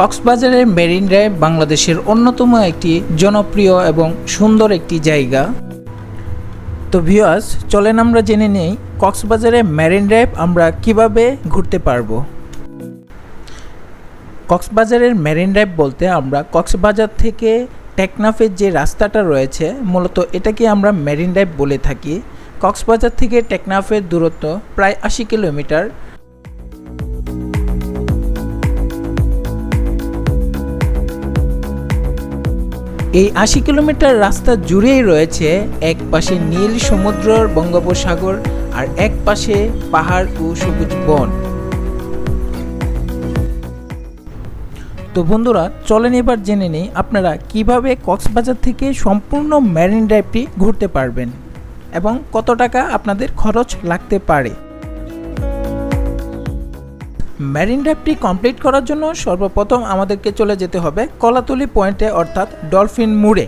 কক্সবাজারের marine drive বাংলাদেশের অন্যতম একটি জনপ্রিয় এবং সুন্দর একটি জায়গা। তো ভিউয়ার্স, চলেন আমরা জেনে নেই কক্সবাজারে মেরিন ড্রাইভ আমরা কীভাবে ঘুরতে পারব। কক্সবাজারের মেরিন ড্রাইভ বলতে আমরা কক্সবাজার থেকে টেকনাফের যে রাস্তাটা রয়েছে, মূলত এটাকে আমরা মেরিন ড্রাইভ বলে থাকি। কক্সবাজার থেকে টেকনাফের দূরত্ব প্রায় আশি কিলোমিটার। এই আশি কিলোমিটার রাস্তা জুড়েই রয়েছে এক পাশে নীল সমুদ্র, বঙ্গোপসাগর আর এক পাশে পাহাড় ও সবুজ বন। তো বন্ধুরা, চলেন এবার জেনে নিই আপনারা কীভাবে কক্সবাজার থেকে সম্পূর্ণ ম্যারিন ড্রাইভটি ঘুরতে পারবেন এবং কত টাকা আপনাদের খরচ লাগতে পারে। ম্যারিন ড্রাইভটি কমপ্লিট করার জন্য সর্বপ্রথম আমাদেরকে চলে যেতে হবে কলাতলি পয়েন্টে, অর্থাৎ ডলফিন মুড়ে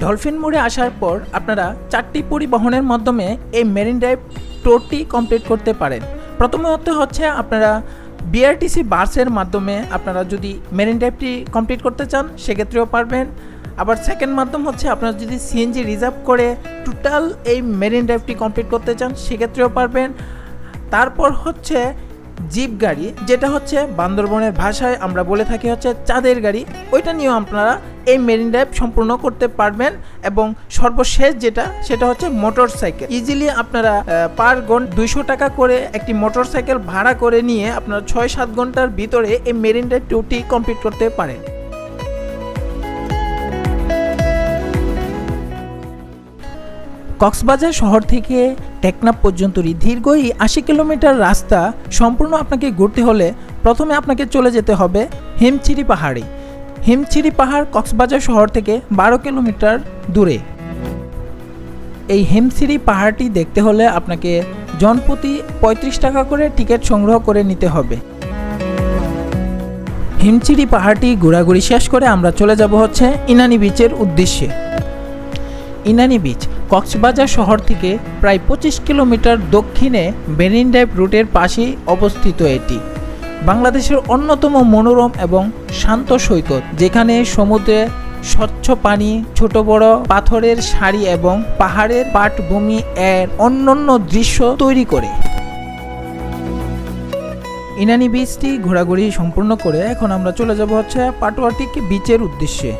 ডলফিন মোড়ে আসার পর আপনারা চারটি পরিবহনের মাধ্যমে এই মেরিন ড্রাইভ টোরটি কমপ্লিট করতে পারেন। প্রথমত হচ্ছে আপনারা বিআরটিসি বাসের মাধ্যমে আপনারা যদি মেরিন ড্রাইভটি কমপ্লিট করতে চান, সেক্ষেত্রেও পারবেন। আবার সেকেন্ড মাধ্যম হচ্ছে আপনারা যদি সিএনজি রিজার্ভ করে টোটাল এই মেরিন ড্রাইভটি কমপ্লিট করতে চান, সেক্ষেত্রেও পারবেন। তারপর হচ্ছে জিপ গাড়ি, যেটা হচ্ছে বান্দরবনের ভাষায় আমরা বলে থাকি হচ্ছে চাঁদের গাড়ি। ওইটা নিয়েও আপনারা এই মেরিন ড্রাইভ সম্পূর্ণ করতে পারবেন এবং সর্বশেষ যেটা, সেটা হচ্ছে মোটর সাইকেল ইজিলি আপনারা পার ঘণ্টা দুইশো টাকা করে একটি মোটর সাইকেল ভাড়া করে নিয়ে আপনারা ছয় সাত ঘণ্টার ভিতরে এই মেরিন ড্রাইভ টুটি কমপ্লিট করতে পারেন। কক্সবাজার শহর থেকে টেকনাপ পর্যন্ত দীর্ঘ এই আশি কিলোমিটার রাস্তা সম্পূর্ণ আপনাকে ঘুরতে হলে প্রথমে আপনাকে চলে যেতে হবে হিমচিরি পাহাড়ে। হিমচিরি পাহাড় কক্সবাজার শহর থেকে বারো কিলোমিটার দূরে। এই হিমচিরি পাহাড়টি দেখতে হলে আপনাকে জনপ্রতি পঁয়ত্রিশ টাকা করে টিকিট সংগ্রহ করে নিতে হবে। হিমচিরি পাহাড়টি ঘোরাঘুরি শেষ করে আমরা চলে যাব হচ্ছে ইনানি বিচের উদ্দেশ্যে। ইনানি বিচ কক্সবাজার শহর থেকে প্রায় পঁচিশ কিলোমিটার দক্ষিণে বেনিন ড্রাইভ রুটের পাশেই অবস্থিত এটি। বাংলাদেশের অন্যতম মনোরম এবং শান্ত সৈকত, যেখানে সমুদ্রে স্বচ্ছ পানি, ছোট বড় পাথরের সারি এবং পাহাড়ের পাটভূমি এর অন্যান্য দৃশ্য তৈরি করে। ইনানি বিচটি ঘোরাঘুরি সম্পূর্ণ করে এখন আমরা চলে যাব হচ্ছে পাটোয়াটিক বিচের উদ্দেশ্যে।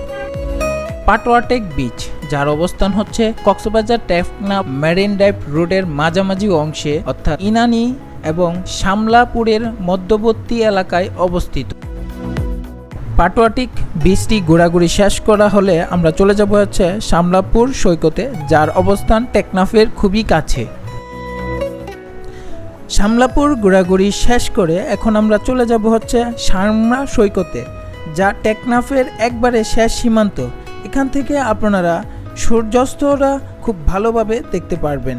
পাটোয়াটেক বিচ যার অবস্থান হচ্ছে কক্সবাজার টেকনা মেরিন ড্রাইভ রোডের মাঝামাঝি অংশে, অর্থাৎ ইনানি এবং শামলাপুরের মধ্যবর্তী এলাকায় অবস্থিত। পাটোয়াটিক বিচটি ঘোরাঘুরি শেষ করা হলে আমরা চলে যাব হচ্ছে শামলাপুর সৈকতে, যার অবস্থান টেকনাফের খুবই কাছে। শামলাপুর ঘোরাঘুরি শেষ করে এখন আমরা চলে যাব হচ্ছে শামলা সৈকতে, যা টেকনাফের একবারে শেষ সীমান্ত। এখান থেকে আপনারা সূর্যাস্তটা খুব ভালোভাবে দেখতে পারবেন।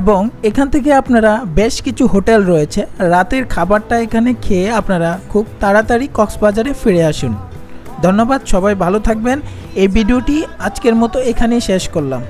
এবং এখান থেকে আপনারা বেশ কিছু হোটেল রয়েছে। রাতের খাবারটা এখানে খেয়ে আপনারা খুব তাড়াতাড়ি কক্সবাজারে ফিরে আসুন। ধন্যবাদ, সবাই ভালো থাকবেন। এই ভিডিওটি আজকের মতো এখানেই শেষ করলাম।